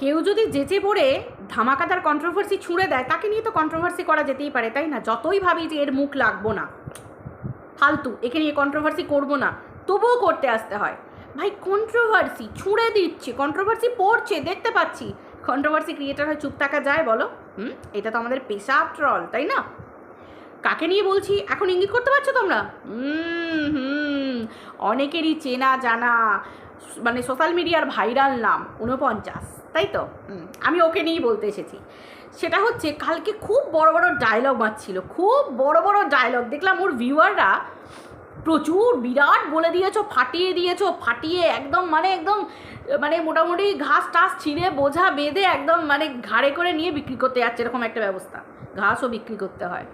কেউ যদি যেচে পড়ে ধামাকাদার কন্ট্রোভার্সি ছুঁড়ে দেয়, তাকে নিয়ে তো কন্ট্রোভার্সি করা যেতেই পারে, তাই না? যতই ভাবি যে এর মুখ লাগবো না, ফালতু, একে নিয়ে কন্ট্রোভার্সি করব না, তবুও করতে আসতে হয়। ভাই কন্ট্রোভার্সি ছুঁড়ে দিচ্ছে কন্ট্রোভার্সি পড়ছে, দেখতে পাচ্ছি। কন্ট্রোভার্সি ক্রিয়েটার হয়ে চুপ থাকা যায়, বলো। হুম? এটা তো আমাদের পেশা ট্রল তাই না? কাকে নিয়ে বলছি? এখন ইঙ্গিত করতে পারছ তোমরা? হুম হুম। অনেকেরই চেনা জানা মানে সোশ্যাল মিডিয়ার ভাইরাল নাম ঊনপঞ্চাশ, তাই তো? আমি ওকে নিয়েই বলতে এসেছি। সেটা হচ্ছে কালকে খুব বড় বড় ডায়লগ মারছিল খুব বড় বড় ডায়লগ দেখলাম ওর ভিউয়াররা প্রচুর বিরাট বলে দিয়েছ, ফাটিয়ে দিয়েছ, ফাটিয়ে একদম মানে একদম মানে মোটামুটি ঘাস টাস ছিঁড়ে, বোঝা বেঁধে একদম মানে ঘাড়ে করে নিয়ে বিক্রি করতে যাচ্ছে, এরকম একটা ব্যবস্থা। ঘাসও বিক্রি করতে হয়।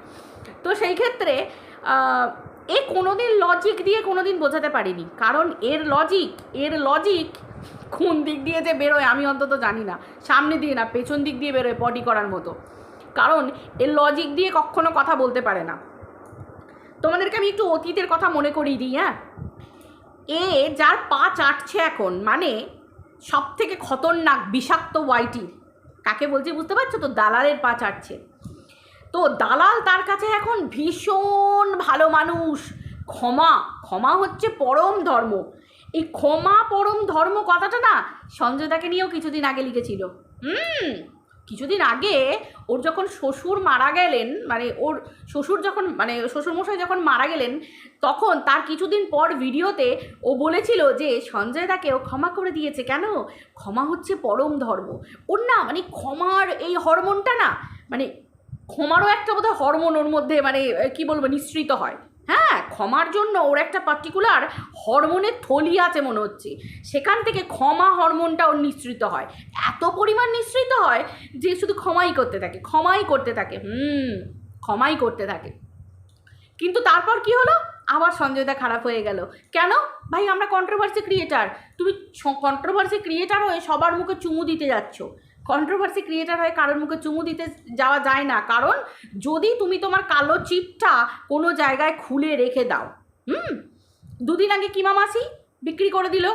তো সেই ক্ষেত্রে এ কোনোদিন লজিক দিয়ে কোনোদিন বোঝাতে পারিনি। কারণ এর লজিক এর লজিক কোন দিক দিয়ে যে বেরোয় আমি অন্তত জানি না। সামনে দিয়ে না, পেছন দিক দিয়ে বেরোয় পটি করার মতো। কারণ এর লজিক দিয়ে কখনো কথা বলতে পারে না। তোমাদেরকে আমি একটু অতীতের কথা মনে করিয়ে দিই হ্যাঁ? এ যার পা চাটছে এখন মানে সব থেকে খতরনাক, বিষাক্ত ওয়াইটির কাকে বলছি বুঝতে পারছ তো? দালালের পা চাটছে। তো দালাল তার কাছে এখন ভীষণ ভালো মানুষ। ক্ষমা ক্ষমা হচ্ছে পরম ধর্ম। এই ক্ষমা পরম ধর্ম কথাটা না সঞ্জয়দাকে নিয়েও কিছুদিন আগে লিখেছিল। হুম, কিছুদিন আগে ওর যখন শ্বশুর মারা গেলেন মানে ওর শ্বশুর যখন মানে শ্বশুরমশাই যখন মারা গেলেন, তখন তার কিছুদিন পর ভিডিওতে ও বলেছিল যে সঞ্জয় দাকে ও ক্ষমা করে দিয়েছে। কেন? ক্ষমা হচ্ছে পরম ধর্ম। ওর না মানে ক্ষমার এই হরমোনটা না মানে ক্ষমারও একটা বোধহয় হরমোন ওর মধ্যে মানে কি বলব, নিঃসৃত হয়। হ্যাঁ ক্ষমার জন্য ওর একটা পার্টিকুলার হরমোনের থলি আছে মনে হচ্ছে। সেখান থেকে ক্ষমা হরমোনটা ওর নিঃসৃত হয়। এত পরিমাণ নিঃসৃত হয় যে শুধু ক্ষমাই করতে থাকে, ক্ষমাই করতে থাকে, হুম, ক্ষমাই করতে থাকে। কিন্তু তারপর কি হলো? আবার সঞ্জয়দা খারাপ হয়ে গেল। কেন? ভাই, আমরা কন্ট্রোভার্সি ক্রিয়েটার তুমি কন্ট্রোভার্সি ক্রিয়েটার হয়ে সবার মুখে চুমু দিতে যাচ্ছ। কন্ট্রোভার্সি ক্রিয়েটার হয়ে কারোর মুখে চুমু দিতে যাওয়া যায় না। কারণ যদি তুমি তোমার কালো চিপটা কোনো জায়গায় খুলে রেখে দাও, হুম? দুদিন আগে কিমা মাসি বিক্রি করে দিল?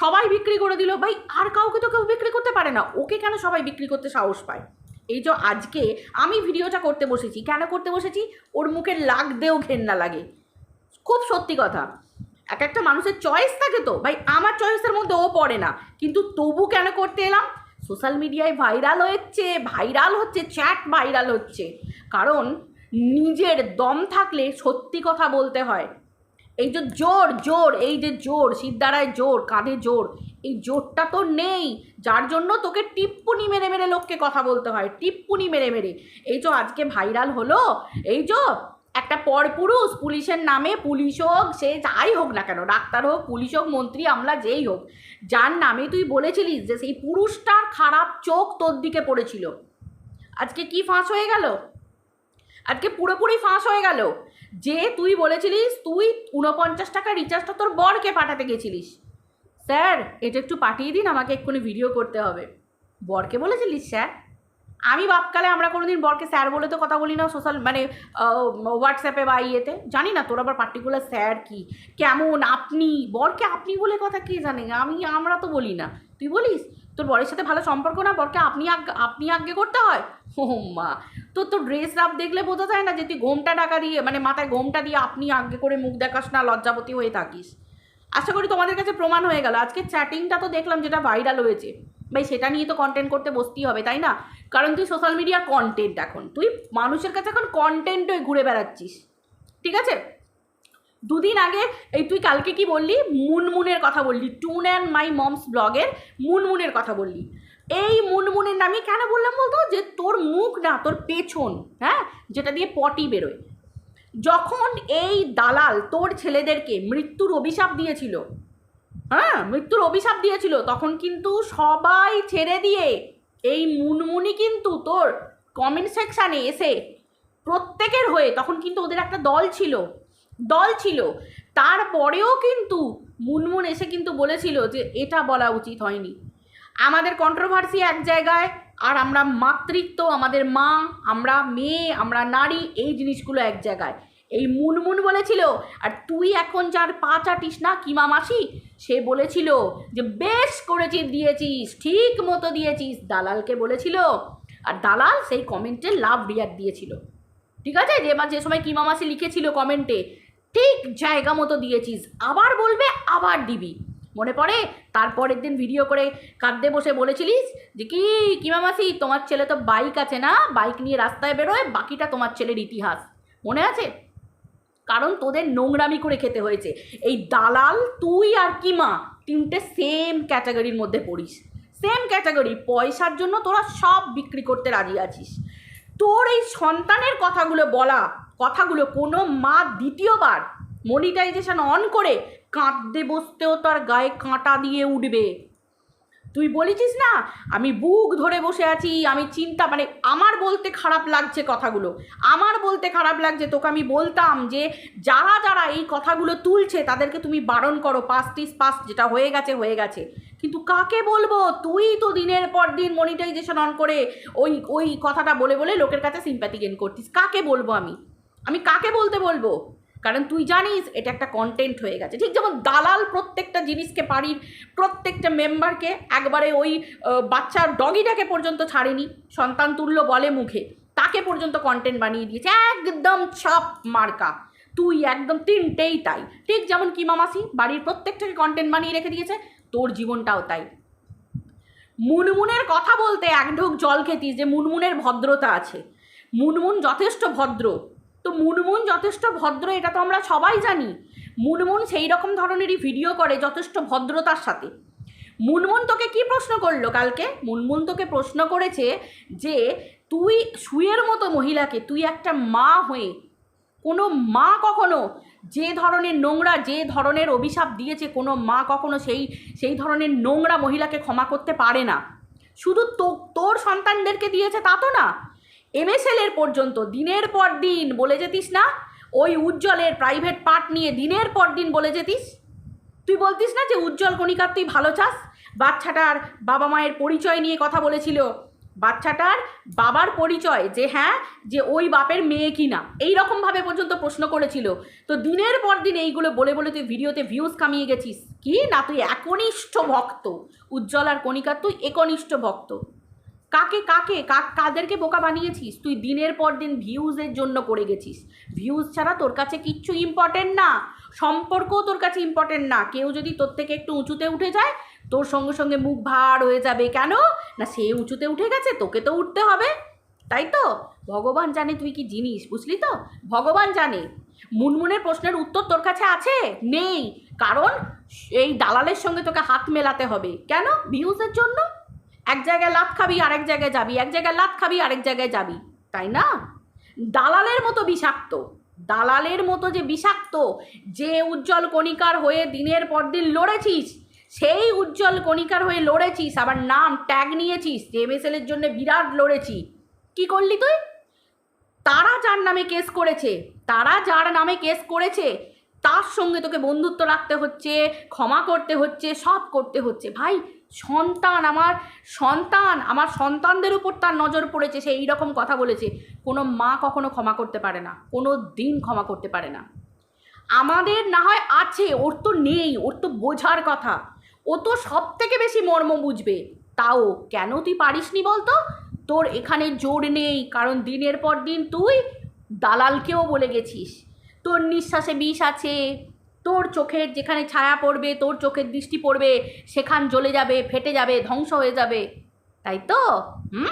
সবাই বিক্রি করে দিল। ভাই, আর কাউকে তো কেউ বিক্রি করতে পারে না। ওকে কেন সবাই বিক্রি করতে সাহস পায়? এই যে আজকে আমি ভিডিওটা করতে বসেছি। কেন করতে বসেছি? ওর মুখে লাগতেও ঘেন্না লাগে। খুব সত্যি কথা। এক একটা মানুষের চয়েস থাকে তো। ভাই, আমার চয়েসের মধ্যে ও পড়ে না। কিন্তু তবু কেন করতে এলাম? সোশ্যাল মিডিয়ায় ভাইরাল হচ্ছে ভাইরাল হচ্ছে, চ্যাট ভাইরাল হচ্ছে। কারণ নিজের দম থাকলে সত্যি কথা বলতে হয়। এই যে জোর জোর, এই যে জোর, সিদ্ধারায় জোর, কাঁধে জোর, এই জোরটা তো নেই। যার জন্য তোকে টিপ্পুনি মেরে মেরে লোককে কথা বলতে হয়, টিপ্পুনি মেরে মেরে। এই যে আজকে ভাইরাল হলো, এই যে একটা পরপুরুষ পুলিশের নামে পুলিশ হোক, সে যাই হোক না কেন, ডাক্তার হোক, পুলিশ হোক, মন্ত্রী, আমলা, যেই হোক, যার নামে তুই বলেছিলিস যে সেই পুরুষটার খারাপ চোখ তোর দিকে পড়েছিল। আজকে কি ফাঁস হয়ে গেল? আজকে পুরোপুরি ফাঁস হয়ে গেল। যে তুই বলেছিলিস, তুই উনপঞ্চাশ টাকা রিচার্জটা তোর বরকে পাঠাতে গেছিলিস। স্যার, এটা একটু পাঠিয়ে দিন, আমাকে এক্ষুনি ভিডিও করতে হবে। বরকে বলেছিলিস, স্যার? আমি বাপকালে আমরা কোনোদিন বরকে স্যার বলে তো কথা বলি না সোশ্যাল মানে হোয়াটসঅ্যাপে বা ইয়েতে। জানি না তোর আবার পার্টিকুলার স্যার কি? কেমন? আপনি? বরকে আপনি বলে কথা কে জানে? আমি, আমরা তো বলি না। তুই বলিস? তোর বরের সাথে ভালো সম্পর্ক না? বরকে আপনি আপনি আগে করতে হয়? ও মা! তোর ড্রেস আপ দেখলে বোঝা যায় না যে তুই ঘোমটা টাকা দিয়ে মানে মাথায় ঘোমটা দিয়ে আপনি আগে করে মুখ দেখাস না লজ্জাবতী হয়ে থাকিস। আশা করি তোমাদের কাছে প্রমাণ হয়ে গেল। আজকে চ্যাটিংটা তো দেখলাম যেটা ভাইরাল হয়েছে। ভাই, সেটা নিয়ে তো কন্টেন্ট করতে বসতেই হবে, তাই না? কারণ তুই সোশ্যাল মিডিয়ার কন্টেন্ট এখন। তুই মানুষের কাছে এখন কন্টেন্ট হয়ে ঘুরে বেড়াচ্ছিস, ঠিক আছে? দুদিন আগে, এই তুই কালকে কি বললি? মুনমুনের কথা বললি, টুন অ্যান্ড মাই মমস ব্লগের মুনমুনের কথা বললি। এই মুনমুনের নামে কেন বললাম বলতো? যে তোর মুখ না, তোর পেছন হ্যাঁ? যেটা দিয়ে পটি বেরোয়। যখন এই দালাল তোর ছেলেদেরকে মৃত্যুর অভিশাপ দিয়েছিল হ্যাঁ মৃত্যুর অভিশাপ দিয়েছিল। তখন কিন্তু সবাই ছেড়ে দিয়ে এই মুনমুনি কিন্তু তোর কমেন্ট সেকশানে এসে প্রত্যেকের হয়ে তখন কিন্তু ওদের একটা দল ছিল। দল ছিল। তারপরেও কিন্তু মুনমুন এসে কিন্তু বলেছিল যে এটা বলা উচিত হয়নি। আমাদের কন্ট্রোভার্সি এক জায়গায়, আর আমরা মাতৃত্ব, আমাদের মা, আমরা মেয়ে, আমরা নারী, এই জিনিসগুলো এক জায়গায়। এই মুনমুন বলেছিল, আর তুই এখন যার পা চাটিস না কিমা মাসি সে বলেছিল যে, বেশ করেছি, দিয়েছিস, ঠিক মতো দিয়েছিস। দালালকে বলেছিল। আর দালাল সেই কমেন্টে লাভ রিয়াক্ট দিয়েছিল। ঠিক আছে? যে যে সময় কিমা মাসি লিখেছিল কমেন্টে, ঠিক জায়গা মতো দিয়েছিস, আবার বলবে, আবার দিবি। মনে পড়ে? তারপরের দিন ভিডিও করে কাঁদতে বসে বলেছিলিস যে, কি কিমা মাসি তোমার ছেলে তো বাইক আছে না? বাইক নিয়ে রাস্তায় বেরোয়, বাকিটা তোমার ছেলের ইতিহাস। মনে আছে? কারণ তোদের নোংরামি করে খেতে হয়েছে। এই দালাল, তুই আর কি মা তিনটে সেম ক্যাটাগরির মধ্যে পড়িস। সেম ক্যাটাগরি পয়সার জন্য তোরা সব বিক্রি করতে রাজি আছিস। তোর এই সন্তানের কথাগুলো বলা, কথাগুলো কোনো মা দ্বিতীয়বার মনিটাইজেশন অন করে কাঁদতে বসতেও তার গায়ে কাঁটা দিয়ে উঠবে। তুই বলেছিস না? আমি বুক ধরে বসে আছি, আমি চিন্তা মানে আমার বলতে খারাপ লাগছে কথাগুলো। আমার বলতে খারাপ লাগছে, তোকে আমি বলতাম যে যারা যারা এই কথাগুলো তুলছে, তাদেরকে তুমি বারণ করো পাস টিস পাস যেটা হয়ে গেছে হয়ে গেছে। কিন্তু কাকে বলব? তুই তো দিনের পর দিন মনিটাইজেশন অন করে ওই ওই কথাটা বলে বলে লোকের কাছে সিম্প্যাথি গেন করতিস। কাকে বলব আমি? আমি কাকে বলতে বলব? কারণ তুই জানিস, এটা একটা কন্টেন্ট হয়ে গেছে। ঠিক যেমন দালাল প্রত্যেকটা জিনিসকে বাড়ির প্রত্যেকটা মেম্বারকে একবারে ওই বাচ্চার ডগিটাকে পর্যন্ত ছাড়েনি। সন্তান তুল্য বলে মুখে। তাকে পর্যন্ত কন্টেন্ট বানিয়ে দিয়েছে। একদম ছাপ মার্কা। তুই একদম তিনটেই তাই। ঠিক যেমন কি মামাসি বাড়ির প্রত্যেকটাকে কন্টেন্ট বানিয়ে রেখে দিয়েছে, তোর জীবনটাও তাই। মুনমুনের কথা বলতে এক ঢোক জল খেতিস যে মুনমুনের ভদ্রতা আছে। মুনমুন যথেষ্ট ভদ্র। তো মুনমুন যথেষ্ট ভদ্র, এটা তো আমরা সবাই জানি। মুনমুন সেই রকম ধরনেরই ভিডিও করে যথেষ্ট ভদ্রতার সাথে। মুনমুন তোকে কি প্রশ্ন করল কালকে? মুনমুন তোকে প্রশ্ন করেছে যে, তুই সুয়ের মতো মহিলাকে, তুই একটা মা হয়ে, কোনো মা কখনো, যে ধরনের নোংরা, যে ধরনের অভিশাপ দিয়েছে, কোনো মা কখনো সেই সেই ধরনের নোংরা মহিলাকে ক্ষমা করতে পারে না। শুধু তো, তোর সন্তানদেরকে দিয়েছে তা তো না। এমএসএল এর পর্যন্ত দিনের পর দিন বলে যেতিস না? ওই উজ্জ্বলের প্রাইভেট পার্ট নিয়ে দিনের পর দিন বলে যেতিস? তুই বলতিস না যে উজ্জ্বল কণিকার তুই ভালো চাস? বাচ্চাটার বাবা মায়ের পরিচয় নিয়ে কথা বলেছিল। বাচ্চাটার বাবার পরিচয় যে হ্যাঁ যে ওই বাপের মেয়ে কি না এই রকমভাবে পর্যন্ত প্রশ্ন করেছিল। তো দিনের পর দিন এইগুলো বলে বলে তুই ভিডিওতে ভিউজ কামিয়ে গেছিস। কি? না, তুই একনিষ্ঠ ভক্ত। উজ্জ্বল আর কণিকার তুই একনিষ্ঠ ভক্ত। কাকে কাকে কাদেরকে বোকা বানিয়েছিস? তুই দিনের পর দিন ভিউজের জন্য করে গেছিস। ভিউজ ছাড়া তোর কাছে কিচ্ছু ইম্পর্টেন্ট না। সম্পর্কও তোর কাছে ইম্পর্টেন্ট না। কেউ যদি তোর থেকে একটু উঁচুতে উঠে যায়, তোর সঙ্গে সঙ্গে মুখ ভার হয়ে যাবে। কেন? না, সে উঁচুতে উঠে গেছে, তোকে তো উঠতে হবে। তাই তো? ভগবান জানে তুই কি জিনিস, বুঝলি তো? ভগবান জানে। মুনমুনের প্রশ্নের উত্তর তোর কাছে আছে? নেই। কারণ এই দালালের সঙ্গে তোকে হাত মেলাতে হবে। কেন? ভিউজের জন্য? এক জায়গায় লাত খাবি, আরেক জায়গায় যাবি। এক জায়গায় লাত খাবি, আরেক জায়গায় যাবি। তাই না? দালালের মতো বিষাক্ত। দালালের মতো যে বিষাক্ত, যে উজ্জ্বল কণিকার হয়ে দিনের পর দিন লড়েছিস, সেই উজ্জ্বল কণিকার হয়ে লড়েছিস, আবার নাম ট্যাগ নিয়েছিস যে এর জন্য বিরাট লড়েছি। কি করলি তুই? তারা যার নামে কেস করেছে, তারা যার নামে কেস করেছে, তার সঙ্গে তোকে বন্ধুত্ব রাখতে হচ্ছে, ক্ষমা করতে হচ্ছে, সব করতে হচ্ছে। ভাই সন্তান আমার সন্তান, আমার সন্তানদের উপর তার নজর পড়েছে, সে এই রকম কথা বলেছে। কোনো মা কখনো ক্ষমা করতে পারে না, কোনো দিন ক্ষমা করতে পারে না। আমাদের না হয় আছে, ওর তো নেই, ওর তো বোঝার কথা। ও তো সব থেকে বেশি মর্ম বুঝবে। তাও কেন তুই পারিসনি বলতো? তোর এখানে জোর নেই, কারণ দিনের পর দিন তুই দালালকেও বলে গেছিস। তোর নিঃশ্বাসে বিষ আছে তোর চোখের যেখানে ছায়া পড়বে, তোর চোখের দৃষ্টি পড়বে, সেখান জ্বলে যাবে, ফেটে যাবে, ধ্বংস হয়ে যাবে। তাই তো? হুম?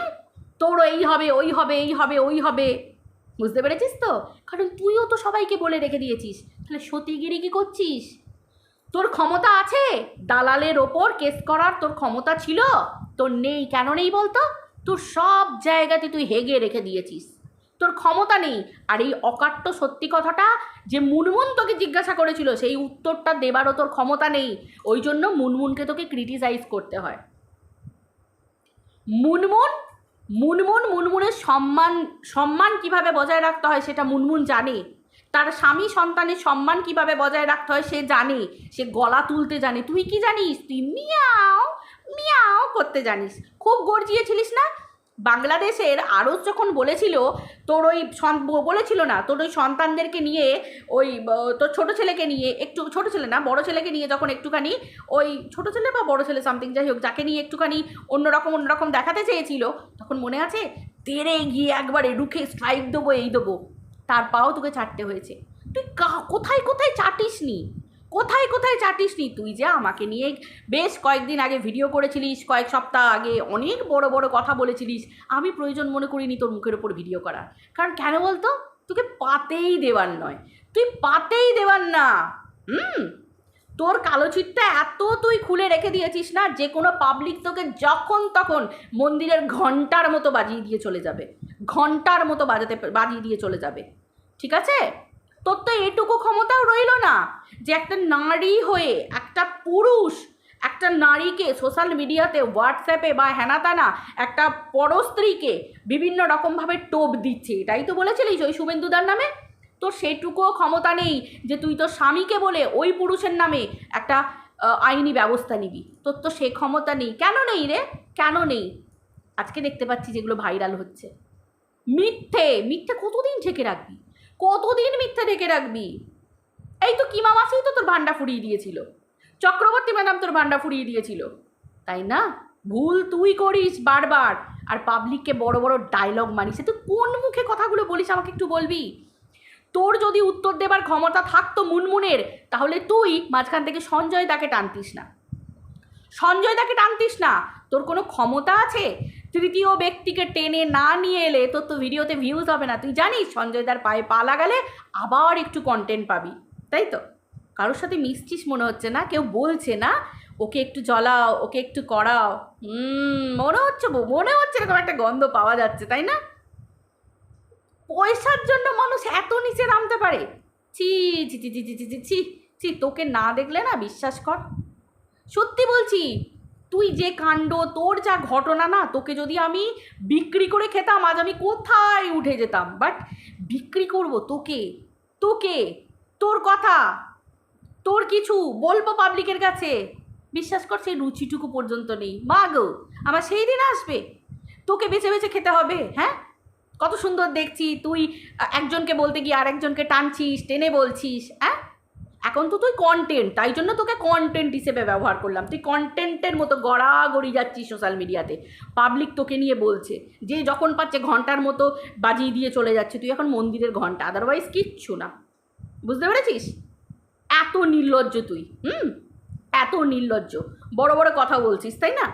তোর এই হবে, ওই হবে, এই হবে, ওই হবে। বুঝতে পেরেছিস তো? কারণ তুইও তো সবাইকে বলে রেখে দিয়েছিস। তাহলে সতীগিরি কি করছিস? তোর ক্ষমতা আছে? দালালের ওপর কেস করার তোর ক্ষমতা ছিল? তোর নেই, কেন নেই বলতো? তোর সব জায়গাতে তুই হেগে রেখে দিয়েছিস। তোর ক্ষমতা নেই। আর এই অকাট্য সত্যি কথাটা যে মুনমুন তোকে জিজ্ঞাসা করেছিল, সেই উত্তরটা দেবারও তোর ক্ষমতা নেই। ওই জন্য মুনমুনকে তোকে ক্রিটিসাইজ করতে হয়। মুনমুন মুনমুন মুনমুনের সম্মান সম্মান কীভাবে বজায় রাখতে হয় সেটা মুনমুন জানে। তার স্বামী সন্তানের সম্মান কীভাবে বজায় রাখতে হয় সে জানে। সে গলা তুলতে জানে। তুই কি জানিস? তুই মিয়াও মিয়াও করতে জানিস। খুব গর্জিয়েছিলিস না? বাংলাদেশের আরও যখন বলেছিল, তোর ওই বলেছিল না, তোর ওই সন্তানদেরকে নিয়ে, ওই তোর ছোট ছেলেকে নিয়ে, একটু, ছোট ছেলে না, বড় ছেলেকে নিয়ে যখন একটুখানি, ওই ছোট ছেলে বা বড় ছেলে সামথিং যাই হোক, যাকে নিয়ে একটুখানি অন্যরকম অন্যরকম দেখাতে চেয়েছিল, তখন মনে আছে, তেরে গিয়ে একবারে রুখে স্ট্রাইক দেবো, এই দেবো, তার পাও তোকে ছাড়তে হয়েছে। তুই কোথায় কোথায় চাটিস নি কোথায় কোথায় চাটিস নি তুই যে আমাকে নিয়ে? বেশ কয়েকদিন আগে ভিডিও করেছিলিস, কয়েক সপ্তাহ আগে অনেক বড় বড় কথা বলেছিলিস। আমি প্রয়োজন মনে করিনি তোর মুখের ওপর ভিডিও করার। কারণ কেন বলতো? তোকে পাতেই দেওয়ার নয়। তুই পাতেই দেওয়ার না। হুম? তোর কালো চিটটা এত তুই খুলে রেখে দিয়েছিস না, যে কোনো পাবলিক তোকে যখন তখন মন্দিরের ঘণ্টার মতো বাজিয়ে দিয়ে চলে যাবে। ঘণ্টার মতো বাজাতে, বাজিয়ে দিয়ে চলে যাবে। ঠিক আছে? তোর তো এটুকু ক্ষমতাও রইল না যে একটা নারী হয়ে, একটা পুরুষ, একটা নারীকে সোশ্যাল মিডিয়াতে হোয়াটসঅ্যাপে বা হেনাতানা একটা পরস্ত্রীকে বিভিন্ন রকমভাবে টোপ দিচ্ছে। এটাই তো বলেছিলিস ওই শুভেন্দুদার নামে? তো সেটুকুও ক্ষমতা নেই যে তুই তোর স্বামীকে বলে ওই পুরুষের নামে একটা আইনি ব্যবস্থা নিবি। তোর তো সে ক্ষমতা নেই। কেন নেই রে? কেন নেই? আজকে দেখতে পাচ্ছি যেগুলো ভাইরাল হচ্ছে। মিথ্যে! মিথ্যে কতদিন ঢেকে রাখবি? কতদিন মিথ্যে ডেকে রাখবি? এই তো কিমা মাসেই তো তোর ভান্ডা ফুরিয়ে দিয়েছিল। চক্রবর্তী ম্যাডাম তোর ভান্ডা ফুরিয়ে দিয়েছিল। তাই না? ভুল তুই করিস বারবার। আর পাবলিককে বড় বড় ডায়লগ মারিস। তুই কোন মুখে কথাগুলো বলিস আমাকে একটু বলবি? তোর যদি উত্তর দেবার ক্ষমতা থাকতো মুনমুনের, তাহলে তুই মাঝখান থেকে সঞ্জয় তাকে টানতিস না। সঞ্জয় তাকে টানতিস না। তোর কোনো ক্ষমতা আছে? তৃতীয় ব্যক্তিকে টেনে না নিয়ে এলে, তোর তো ভিডিওতে ভিউজ হবে না। তুই জানিস, সঞ্জয় দার পায়ে পা লাগালে আবার একটু কন্টেন্ট পাবি, তাই তো? কারোর সাথে মিশছিস মনে হচ্ছে না, কেউ বলছে না, ওকে একটু জ্বলাও, ওকে একটু করাও। হুম, মনে হচ্ছে মনে হচ্ছে এরকম একটা গন্ধ পাওয়া যাচ্ছে, তাই না? পয়সার জন্য মানুষ এত নিচে নামতে পারে। ছি ছি ছি ছি ছি ছি ছি, তোকে না দেখলে না বিশ্বাস কর। সত্যি বলছি তুই যে কাণ্ড, তোর যা ঘটনা না, তোকে যদি আমি বিক্রি করে খেতাম, আজ আমি কোথায় উঠে যেতাম? বাট বিক্রি করব তোকে তোকে, তোর কথা, তোর কিছু বলব পাবলিকের কাছে। বিশ্বাস কর, সেই রুচিটুকু পর্যন্ত নেই। মা গো, আমার সেই দিন আসবে। তোকে বেছে বেছে খেতে হবে হ্যাঁ? কত সুন্দর দেখছি, তুই একজনকে বলতে গিয়ে আরেকজনকে টানছিস, টেনে বলছিস হ্যাঁ এখন তো তুই কন্টেন্ট তাই জন্য তোকে কন্টেন্ট হিসেবে ব্যবহার করলাম। তুই কন্টেন্টের মতো গড়াগড়ি যাচ্ছিস সোশ্যাল মিডিয়াতে পাবলিক তোকে নিয়ে বলছে, যে যখন পাচ্ছে ঘণ্টার মতো বাজিয়ে দিয়ে চলে যাচ্ছে, তুই এখন মন্দিরের ঘণ্টা আদারওয়াইজ কিচ্ছু না। বুঝতে পেরেছিস? এত নির্লজ্জ তুই, হুম? এত নির্লজ্জ। বড় বড় কথা বলছিস, তাই না?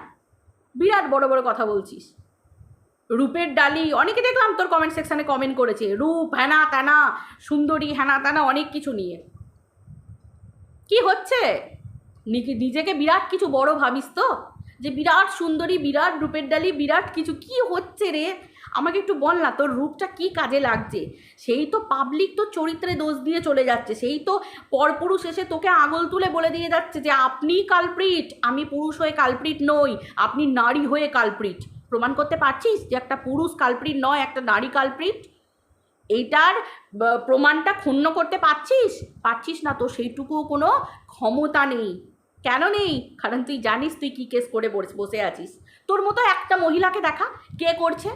বিরাট বড় বড় কথা বলছিস। রূপের ডালি, অনেকে দেখলাম তোর কমেন্ট সেকশানে কমেন্ট করেছে, রূপ হ্যানা ত্যানা সুন্দরী হ্যানা ত্যানা অনেক কিছু নিয়ে। কি হচ্ছে? নিজেকে বিরাট কিছু বড় ভাবিস তো? যে বিরাট সুন্দরী, বিরাট রূপের ডালি, বিরাট কিছু, কি হচ্ছে রে? আমাকে একটু বল না, তোর রূপটা কি কাজে লাগছে? সেই তো পাবলিক তো চরিত্রে দোষ দিয়ে চলে যাচ্ছে। সেই তো পরপুরুষ এসে তোকে আগল তুলে বলে দিয়ে যাচ্ছে যে আপনি কালপ্রিট আমি পুরুষ হয়ে কালপ্রিট নই, আপনি নারী হয়ে কালপ্রিট প্রমাণ করতে পারছিস যে একটা পুরুষ কালপ্রিট নয়, একটা নারী কালপ্রিট এইটার প্রমাণটা ক্ষুণ্ণ করতে পারছিস? পারছিস না তো, সেইটুকুও কোনো ক্ষমতা নেই। কেন নেই? কারণ তুই জানিস তুই কী কেস করে বস- আছিস। তোর মতো একটা মহিলাকে দেখা, কে করছে?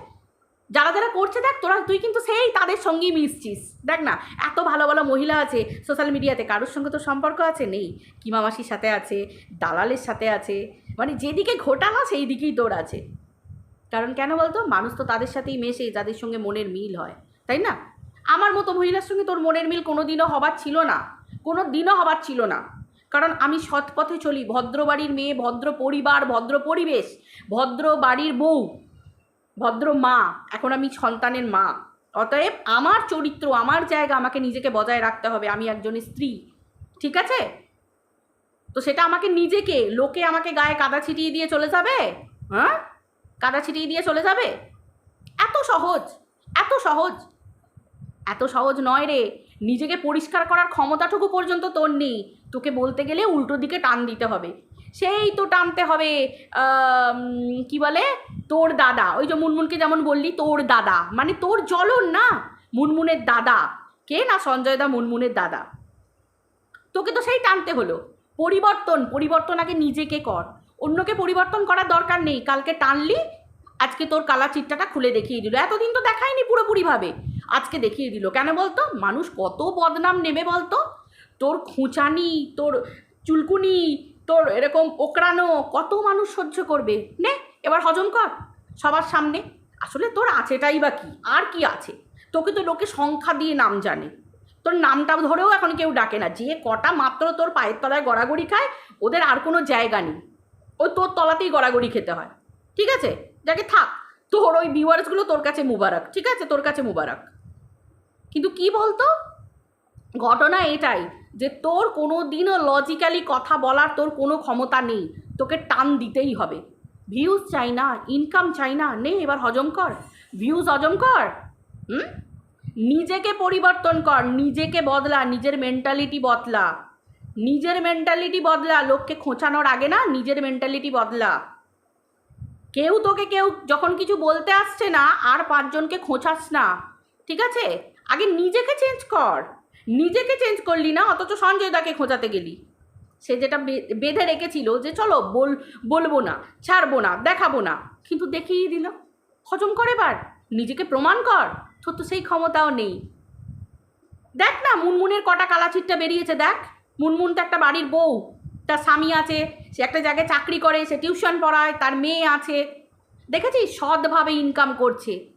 যারা যারা করছে দেখ, তোরা, তুই কিন্তু সেই তাদের সঙ্গেই মিশছিস। দেখ না, এত ভালো ভালো মহিলা আছে সোশ্যাল মিডিয়াতে কারোর সঙ্গে তো সম্পর্ক আছে? নেই। কিমা মাসির সাথে আছে, দালালের সাথে আছে মানে যেদিকে ঘোটালা সেই দিকেই তোর আছে। কারণ কেন বলতো? মানুষ তো তাদের সাথেই মেশে, যাদের সঙ্গে মনের মিল হয়। তাই না? আমার মতো মহিলার সঙ্গে তোর মনের মিল কোনো দিনও হবার ছিল না কোনো দিনও হবার ছিল না। কারণ আমি সৎ পথে চলি, ভদ্র বাড়ির মেয়ে, ভদ্র পরিবার, ভদ্র পরিবেশ, ভদ্র বাড়ির বউ, ভদ্র মা, এখন আমি সন্তানের মা। অতএব আমার চরিত্র, আমার জায়গা আমাকে নিজেকে বজায় রাখতে হবে, আমি একজন স্ত্রী, ঠিক আছে? তো সেটা আমাকে নিজেকে, লোকে আমাকে গায়ে কাদা ছিটিয়ে দিয়ে চলে যাবে? হ্যাঁ? কাদা ছিটিয়ে দিয়ে চলে যাবে? এত সহজ এত সহজ। এত সহজ নয় রে। নিজেকে পরিষ্কার করার ক্ষমতাটুকু পর্যন্ত তোর নেই। তোকে বলতে গেলে উল্টো দিকে টান দিতে হবে। সেই তো টানতে হবে কি বলে? তোর দাদা। ওই যে মুনমুনকে যেমন বললি, তোর দাদা। মানে তোর জ্বলন না। মুনমুনের দাদা। কে না সঞ্জয় দা মুনমুনের দাদা? তোকে তো সেই টানতে হলো। পরিবর্তন। পরিবর্তন আগে নিজেকে কর। অন্যকে পরিবর্তন করার দরকার নেই। কালকে টানলি আজকে তোর কালা চিট্টাটা খুলে দেখিয়ে দিল। এতদিন তো দেখায়নি পুরোপুরিভাবে। আজকে দেখিয়ে দিল। কেন বলতো? মানুষ কত বদনাম নেবে বলতো? তোর খুঁচানি, তোর চুলকুনি, তোর এরকম ওকরানো কত মানুষ সহ্য করবে? নে, এবার হজম কর, সবার সামনে। আসলে তোর আছেটাই বা কি? আর কি আছে? তোকে তো লোকে সংখ্যা দিয়ে নাম জানে। তোর নামটা ধরেও এখন কেউ ডাকে না। যে কটা মাত্র তোর পায়ের তলায় গড়াগড়ি খায়, ওদের আর কোনো জায়গা নেই। ওই তোর তলাতেই গড়াগড়ি খেতে হয়। ঠিক আছে? যাকে থাক, তোর ওই ভিউয়ার্সগুলো তোর কাছে মুবারক, ঠিক আছে? তোর কাছে মুবারক। কিন্তু কি বলতো? ঘটনা এটাই যে তোর কোনো দিনও লজিক্যালি কথা বলার তোর কোনো ক্ষমতা নেই। তোকে টান দিতেই হবে। ভিউজ চাই না ইনকাম চাই না। নে, এবার হজম কর। ভিউজ হজম কর। হুম? নিজেকে পরিবর্তন কর, নিজেকে বদলা, নিজের মেন্টালিটি বদলা। নিজের মেন্টালিটি বদলা, লোককে খোঁচানোর আগে না, নিজের মেন্টালিটি বদলা। কেউ তোকে কেউ যখন কিছু বলতে আসছে না, আর পাঁচজনকে খোঁচাস না। ঠিক আছে? আগে নিজেকে চেঞ্জ কর। নিজেকে চেঞ্জ করলি না, অথচ সঞ্জয় দাকে খোঁচাতে গেলি। সে যেটা বেঁধে রেখেছিল যে, চলো, বল, বলব না, ছাড়বো না, দেখাবো না। কিন্তু দেখিয়ে দিল। হজম কর এবার। নিজেকে প্রমাণ কর। তোর তো সেই ক্ষমতাও নেই। দেখ না, মুনমুনের কটা কালাচিটটা বেরিয়েছে, দেখ। মুনমুন তো একটা বাড়ির বউ। তার স্বামী আছে, সে একটা জায়গায় চাকরি করে, সে টিউশন পড়ায়, তার মেয়ে আছে। দেখেছিস? সৎভাবে ইনকাম করছে।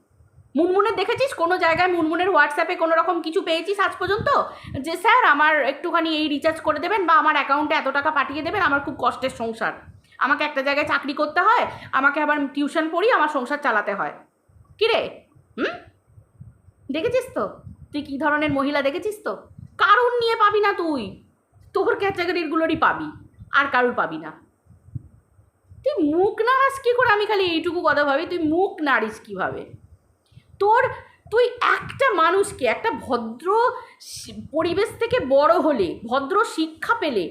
মুনমুনের দেখেছিস? কোনো জায়গায় মুনমুনের হোয়াটসঅ্যাপে কোনো রকম কিছু পেয়েছিস আজ পর্যন্ত? যে, স্যার, আমার একটুখানি এই রিচার্জ করে দেবেন বা আমার অ্যাকাউন্টে এত টাকা পাঠিয়ে দেবেন, আমার খুব কষ্টের সংসার। আমাকে একটা জায়গায় চাকরি করতে হয়, আমাকে আবার টিউশন পড়ি আমার সংসার চালাতে হয়। কিরে হুম? দেখেছিস তো? তুই কী ধরনের মহিলা দেখেছিস তো? কারুর নিয়ে পাবি না তুই। তোর ক্যাটাগরিরগুলোরই পাবি, আর কারুর পাবি না। তুই মুখ নাড়াস কী করে আমি খালি এইটুকু কথা ভাবি, তুই মুখ নাড়িস কীভাবে তোর, তুই একটা মানুষকে, একটা ভদ্র পরিবেশ থেকে বড় হলে, ভদ্র শিক্ষা পেলে,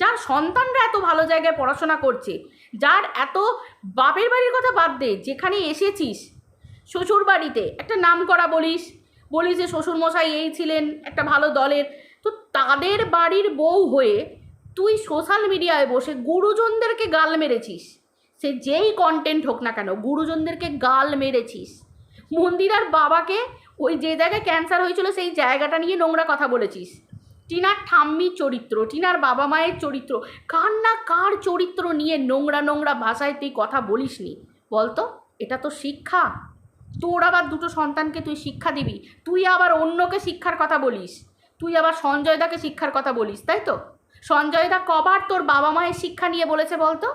যার সন্তানরা এত ভালো জায়গায় পড়াশোনা করছে, যার এত বাপের বাড়ির কথা বাদ দে, যেখানে এসেছিস শ্বশুর বাড়িতে একটা নাম করা বলিস বলিস যে শ্বশুরমশাই এই ছিলেন, একটা ভালো দলের তাদের বাড়ির বউ হয়ে তুই সোশ্যাল মিডিয়ায় বসে গুরুজনদেরকে গাল মেরেছিস। সে যেই কন্টেন্ট হোক না কেন, গুরুজনদেরকে গাল মেরেছিস। মন্দিরার বাবাকে ওই যে জায়গায় ক্যান্সার হয়েছিল, সেই জায়গাটা নিয়ে নোংরা কথা বলেছিস। টিনার ঠাম্মি চরিত্র, টিনার বাবা মায়ের চরিত্র, কার না কার চরিত্র নিয়ে নোংরা নোংরা ভাষায় তুই কথা বলিসনি? বলতো, এটা তো শিক্ষা। তোর আবার দুটো সন্তানকে তুই শিক্ষা দিবি, তুই আবার অন্যকে শিক্ষার কথা বলিস। তুই আবার সঞ্জয় দাকে শিক্ষার কথা বলিস, তাই তো? সঞ্জয় দা কবার তোর বাবা মায়ের শিক্ষা নিয়ে বলেছে বলতো?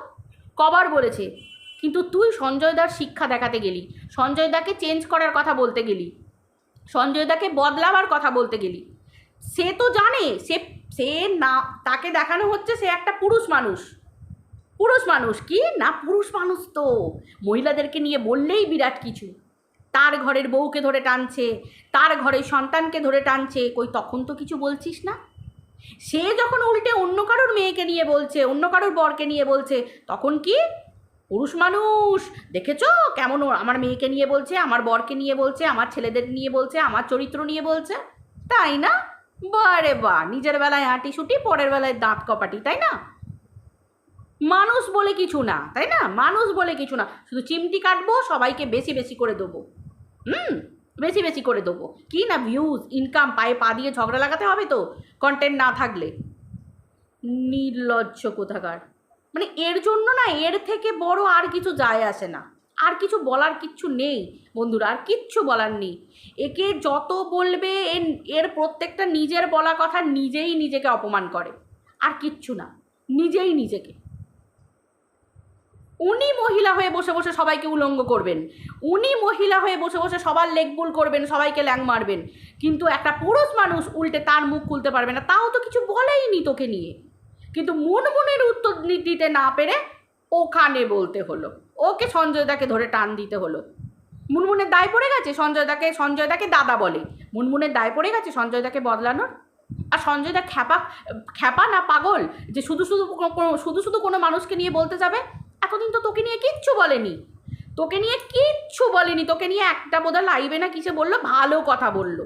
কবার বলেছে। কিন্তু তুই সঞ্জয় দার শিক্ষা দেখাতে গেলি সঞ্জয় দাকে চেঞ্জ করার কথা বলতে গেলি সঞ্জয় দাকে বদলাবার কথা বলতে গেলি। সে তো জানে, সে সে না, তাকে দেখানো হচ্ছে সে একটা পুরুষ মানুষ। পুরুষ মানুষ কি? না, পুরুষ মানুষ তো। মহিলাদেরকে নিয়ে বললেই বিরাট কিছু। তার ঘরের বউকে ধরে টানছে, তার ঘরের সন্তানকে ধরে টানছে, কই তখন তো কিছু বলছিস না? সে যখন উল্টে অন্য কারোর মেয়েকে নিয়ে বলছে, অন্য কারোর বরকে নিয়ে বলছে, তখন কি? পুরুষ মানুষ। দেখেছ কেমন আমার মেয়েকে নিয়ে বলছে, আমার বরকে নিয়ে বলছে, আমার ছেলেদের নিয়ে বলছে, আমার চরিত্র নিয়ে বলছে। তাই না? বারে বা, নিজের বেলায় আঁটি শুটি পরের বেলায় দাঁত কপাটি, তাই না? মানুষ বলে কিছু না, তাই না? মানুষ বলে কিছু না। শুধু চিমটি কাটবো, সবাইকে বেশি বেশি করে দেবো। হুম, বেশি বেশি করে দেবো। কি না ভিউজ ইনকাম পায়ে পা দিয়ে ঝগড়া লাগাতে হবে তো? কন্টেন্ট না থাকলে। নির্লজ্জ কোথাকার। মানে এর জন্য না, এর থেকে বড় আর কিছু যায় আসে না। আর কিছু বলার কিচ্ছু নেই, বন্ধুরা, আর কিচ্ছু বলার নেই। একে যত বলবে এর প্রত্যেকটা নিজের বলা কথা নিজেই নিজেকে অপমান করে। আর কিচ্ছু না, নিজেই নিজেকে। উনি মহিলা হয়ে বসে বসে সবাইকে উলঙ্গ করবেন। উনি মহিলা হয়ে বসে বসে সবার লেগবুল করবেন, সবাইকে ল্যাং মারবেন। কিন্তু একটা পুরুষ মানুষ উল্টে তার মুখ খুলতে পারবে না, তাও তো কিছু বলেইনি তোকে নিয়ে। কিন্তু মুনমুনের উত্তর দিতে না পেরে ওখানে বলতে হলো। ওকে সঞ্জয়দাকে ধরে টান দিতে হলো। মুনমুনের দায় পড়ে গেছে? সঞ্জয়দাকে সঞ্জয়দাকে দাদা বলে। মুনমুনের দায় পড়ে গেছে সঞ্জয়দাকে বদলানোর? আর সঞ্জয়দা খ্যাপা খ্যাপা না পাগল যে শুধু শুধু শুধু শুধু কোনো মানুষকে নিয়ে বলতে যাবে? এতদিন তো তোকে নিয়ে কিচ্ছু বলেনি। তোকে নিয়ে কিচ্ছু বলেনি। তোকে নিয়ে একটা বোধহয় লাইভে না কিসে বলল? ভালো কথা বলল।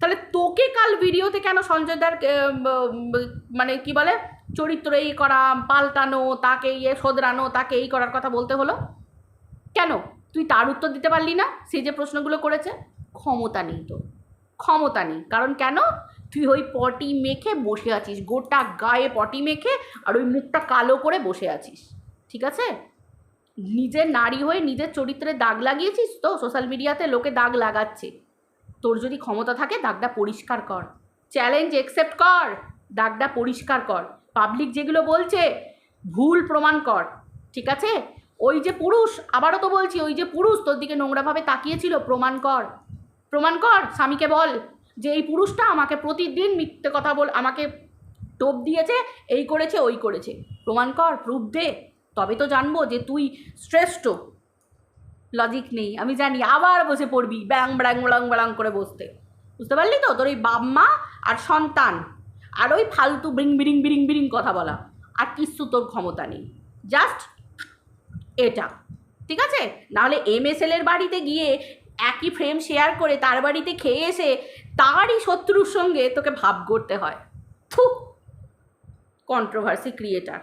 তাহলে তোকে কাল ভিডিওতে কেন সঞ্জয়দার মানে কি বলে? চরিত্র এই করা, পাল্টানো, তাকে ইয়ে শোধরানো, তাকে এই করার কথা বলতে হলো? কেন? তুই তার উত্তর দিতে পারলি না? সে যে প্রশ্নগুলো করেছে? ক্ষমতা নেই তো ক্ষমতা নেই। কারণ কেন? তুই ওই পটি মেখে বসে আছিস, গোটা গায়ে পটি মেখে আর ওই মুখটা কালো করে বসে আছিস, ঠিক আছে? নিজের নারী হয়ে নিজের চরিত্রে দাগ লাগিয়েছিস তো? সোশ্যাল মিডিয়াতে লোকে দাগ লাগাচ্ছে। তোর যদি ক্ষমতা থাকে, দাগটা পরিষ্কার কর। চ্যালেঞ্জ একসেপ্ট কর, দাগটা পরিষ্কার কর। পাবলিক যেগুলো বলছে, ভুল প্রমাণ কর, ঠিক আছে? ওই যে পুরুষ, আবারও তো বলছি, ওই যে পুরুষ তোর দিকে নোংরাভাবে তাকিয়েছিল, প্রমাণ কর। প্রমাণ কর, স্বামীকে বল। যে এই পুরুষটা আমাকে প্রতিদিন মিথ্যে কথা বল, আমাকে টোপ দিয়েছে, এই করেছে, ওই করেছে। প্রমাণ কর প্রুফ দে। তবে তো জানব যে তুই শ্রেষ্ঠ। লজিক নেই, আমি জানি, আবার বসে পড়বি, ব্যাং ব্যাং ব্যাং ব্যাং করে বসতে। বুঝতে পারলি তো? তোর ওই বাপ মা আর সন্তান। আর ওই ফালতু বিরিং বিরিং বিরিং বিরিং কথা বলা। আর কিচ্ছু তোর ক্ষমতা নেই। জাস্ট এটা। ঠিক আছে? নাহলে এম এস এর বাড়িতে গিয়ে একই ফ্রেম শেয়ার করে তার বাড়িতে খেয়ে এসে তারই শত্রুর সঙ্গে তোকে ভাব করতে হয়। থু কন্ট্রোভার্সি ক্রিয়েটার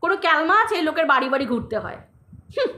কোনো ক্যালমা আছে লোকের বাড়ি বাড়ি ঘুরতে হয়। হুম।